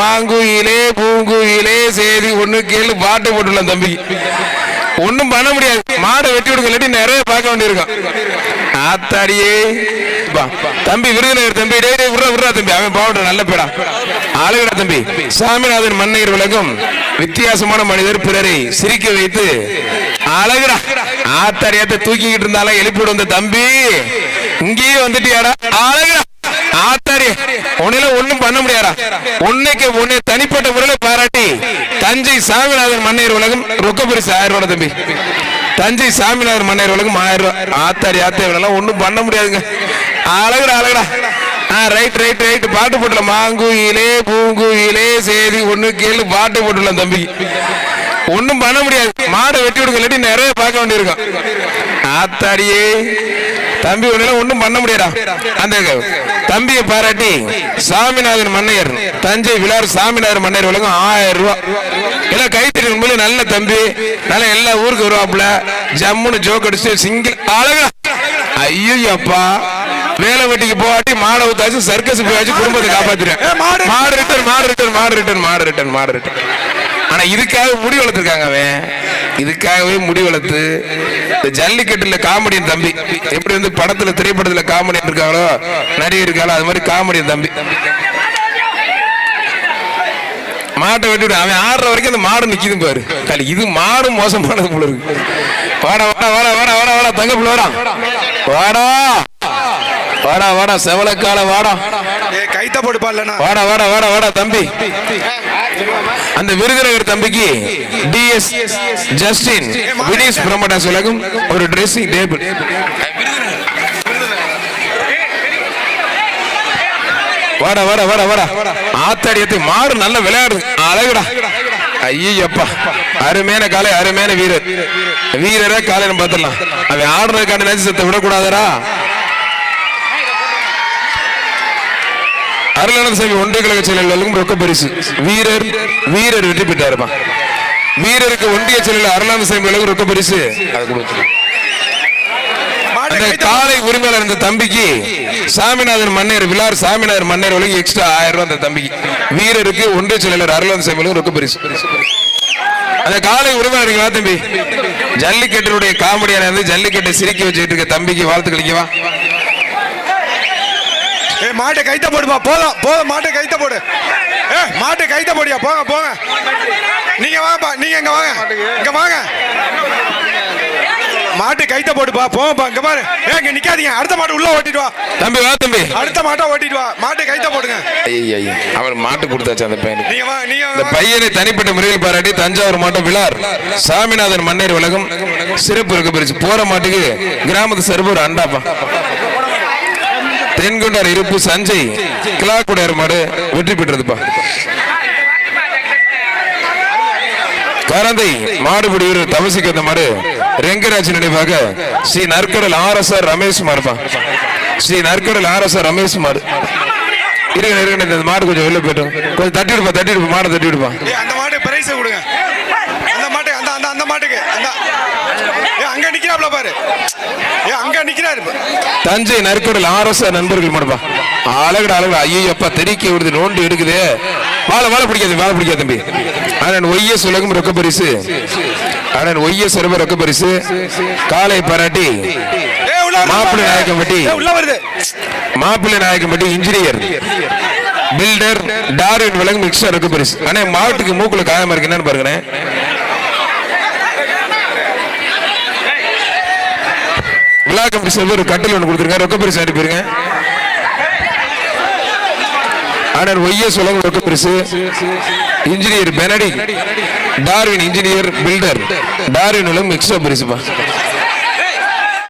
மாங்குயிலே பூங்குயிலே சேதி. ஒண்ணு கேளு பாட்டு போட்டுள்ள தம்பி. ஒன்னும் பண்ண முடியாது. மாடை வெட்டி விடுங்க இல்லாட்டி நிறைய பார்க்க வேண்டியிருக்கும். ஆத்தாடியே. தம்பி விருதுநகர் தம்பி டே டேய், விட்றா தம்பி. அவன் பாவட்டும் நல்ல பேடா. அழகுடா தம்பி. சாமிநாதன் மன்னையர் விளக்கம். வித்தியாசமான மனிதர் பிறரை சிரிக்க வைத்து அழகுடா. ஆத்தாடியாத்த தூக்கிக்கிட்டு இருந்தாலும் எழுப்பிவிடும் தம்பி. இங்கேயே வந்துட்டியாடா. அழகுடா. உன்னில ஒண்ணும் பண்ண முடியாதா? உன்னைக்கு உன்னை தனிப்பட்ட முறையில பாராட்டி தஞ்சை சாமிநாதன் மன்னையர் உலகம் ரொக்க ஆயிரம் ரூபாய் தம்பி. தஞ்சை சாமிநாதன் மன்னையர் உலகம் ஆயிரம் ரூபாய். ஆத்தாடி ஆத்தா இவனெல்லாம் ஒண்ணும் பண்ண முடியாதுங்க. அழகுடா அழகுடா. ஆ ரைட் ரைட் ரைட் பாட்டு போட்டுல மாங்குயிலே பூங்குயிலே சேதி. ஒண்ணு கேளு பாட்டு போட்டுல தம்பி. ஒண்ணும் பண்ண முடியாது. மாடை வெட்டி விடுங்க இல்லாட்டி நிறைய பார்க்க வேண்டியிருக்கும். ஆத்தாடியே தம்பி ஒண்ணு ஒண்ணும் பண்ண முடியாதா? அந்த தம்பியை பாராட்டி சாமிநாதன் மன்னையர் தஞ்சை விழார் சாமிநாதன் மன்னையர் உலகம் ஆயிரம் ரூபாய் எல்லாம் கைத்தறி உண்மையில நல்ல தம்பி நல்ல எல்லா ஊருக்கு வருவாப்புல. ஜம்முன்னு ஜோக் அடிச்சு சிங்கிள் அழகா. ஐயோ அப்பா வேலை வெட்டிக்கு போகாட்டி மாடை ஊத்தாச்சு சர்க்கஸ் போயாச்சு குடும்பத்தை காப்பாத்துறேன் மாடு. மாடு ரிட்டர்ன் மாடு ரிட்டர்ன் மாடு ரிட்டர்ன் மாடு ரிட்டர்ன் மாடு ரிட்டர்ன் ஆனா இதுக்காக முடி வளர்த்துருக்காங்க அவன். இதுக்காகவே முடி வளர்த்து இந்த ஜல்லிக்கட்டுல காமெடியன் தம்பி. எப்படி வந்து படத்துல திரைப்படத்துல காமெடியன் இருக்காங்களோ நடிகர் இருக்காளோ அது மாதிரி காமெடியன் தம்பி. மாட்டை வெட்டிவிடு அவன் ஆடுற வரைக்கும் அந்த மாடு நிக்குது பாரு. கலி இது மாடு மோசமானது போல இருக்கு. வாடா வாடா வாடா வாடா வாடா வாடா தங்க புள்ள வாடா. வாடா. வாடா வாடா செவலக்கால வாடா. கைத்த போடுப்பா இல்லைன்னா வாடா வாடா வாடா வாடா தம்பி. அந்த விருதுநகர் தம்பிக்கு டிஎஸ் ஜஸ்டின் வினீஸ் பிரமடாஸ் உலகம் ஒரு ட்ரெஸ்ஸிங் டேபிள் வாடா வாடா வாடா வாடா. ஆத்தாடி ஏத்தி மாடு நல்ல விளையாடுது. அழகுடா. ஐயப்பா அருமையான காலை அருமையான வீரர். வீரரே காலையில பார்த்துடலாம். அவன் ஆடுறதுக்கான நேசத்தை விடக்கூடாதரா அருளானந்த சாமி ஒன்றிய கழக செயலாளர்களுக்கும் ரொக்க பரிசு. வீரர் வீரர் வெற்றி பெற்றாருமா? வீரருக்கு ஒன்றிய செயலாளர் சாமி அளவுக்கு ரொக்க பரிசு. காலை உரிமையாளர் அந்த தம்பிக்கு சாமிநாதன் மன்னர் விழார் சாமிநாதன் மன்னர் வழங்கி எக்ஸ்ட்ரா ஆயிரம் ரூபாய் அந்த தம்பிக்கு. வீரருக்கு ஒன்றிய செயலாளர் சாமி அளவுக்கு ரொக்க பரிசு. அந்த காலை உரிமையாளர்களா தம்பி. ஜல்லிக்கட்டினுடைய காமெடியான வந்து ஜல்லிக்கட்டை சிரிக்க வச்சுட்டு இருக்க தம்பிக்கு வாழ்த்து கழிக்கவா ஏ மாட்டை கைத்த போடுப்பா போதும் போதும் மாட்டை கைத்த போடு. ஏ மாட்டை கைத்த போடியா? போங்க போங்க. நீங்க வாங்கப்பா நீங்க இங்க வாங்க. இங்க வாங்க. மாட்டு கைத்த போடுப்பா போங்கப்பா இங்க பாரு. ஏ இங்க நிக்காதீங்க. அடுத்த மாட்டு உள்ள ஓட்டிட்டு வா. தம்பி வா தம்பி. அடுத்த மாட்டை ஓட்டிட்டு வா. மாட்டு கைத்த போடுங்க. ஐயா அவர் மாட்டு கொடுத்தாச்சு அந்த பையனுக்கு. நீங்க வா நீங்க இந்த. பையனை தனிப்பட்ட முறையில் பாராட்டி தஞ்சாவூர் மாவட்டம் விழார் சாமிநாதன் மன்னர் உலகம் சிறப்பு இருக்க பிரிச்சு. போற மாட்டுக்கு கிராமத்து சர்வர் அண்டாப்பா. தென்கொண்டார் இருப்பு சஞ்சய் கிளாக்குடையார் மாடு வெற்றி பெற்றதுப்பா. கரந்தை மாடுபிடி வீரர் தவசிக்கு அந்த மாடு. ரெங்கராஜ் நினைவாக Sri Narkadal R S R Ramesh மாடுப்பா. Sri Narkadal R S R Ramesh மாடு. இருங்க இருங்க இந்த மாடு கொஞ்சம் வெளில போயிட்டோம் கொஞ்சம் தட்டி விடுப்பா தட்டி விடுப்பா மாடை தட்டி விடுப்பா அந்த மாடு பிரைஸ் கொடுங்க. அந்த மாட்டு அந்த அந்த அந்த மாட்டுக்கு அந்த. அங்க நிக்கிறாப்ல பாரு ஏ அங்க நிக்கிறாரு பாரு. தஞ்சை நற்கடல் ஆர்எஸ் நண்பர்கள் மாடுப்பா அழகுடா அழகுடா. ஐயோ அப்பா தெறிக்க விடுது நோண்டு எடுக்குது. வாழை வாழை பிடிக்காது வாழை பிடிக்காது தம்பி. அண்ணன் ஒய்எஸ் உலகம் ரொக்க பரிசு. அண்ணன் ஒய்எஸ் ரொம்ப ரொக்க பரிசு. காலை பாராட்டி மாப்பிள்ளை. நாயக்கம்பட்டி. மாப்பிள்ளை நாயக்கம்பட்டி இன்ஜினியர். பில்டர் டார்வின் விலங்கு மிக்சர் ரொக்க பரிசு. அண்ணே மாட்டுக்கு மூக்குல காயமா இருக்கு என்னன்னு பாருங்கண்ணே. விழா கமிட்டி சார்பில் ஒரு கட்டில் ஒன்று கொடுத்துருங்க ரொக்க பரிசு அனுப்பிடுங்க ஆனர் ஒய்எஸ் உலகம் ரொக்க பரிசு. இன்ஜினியர் பெனடி டார்வின் இன்ஜினியர் பில்டர் டார்வின் உலகம் எக்ஸ்ட்ரா பரிசுப்பா.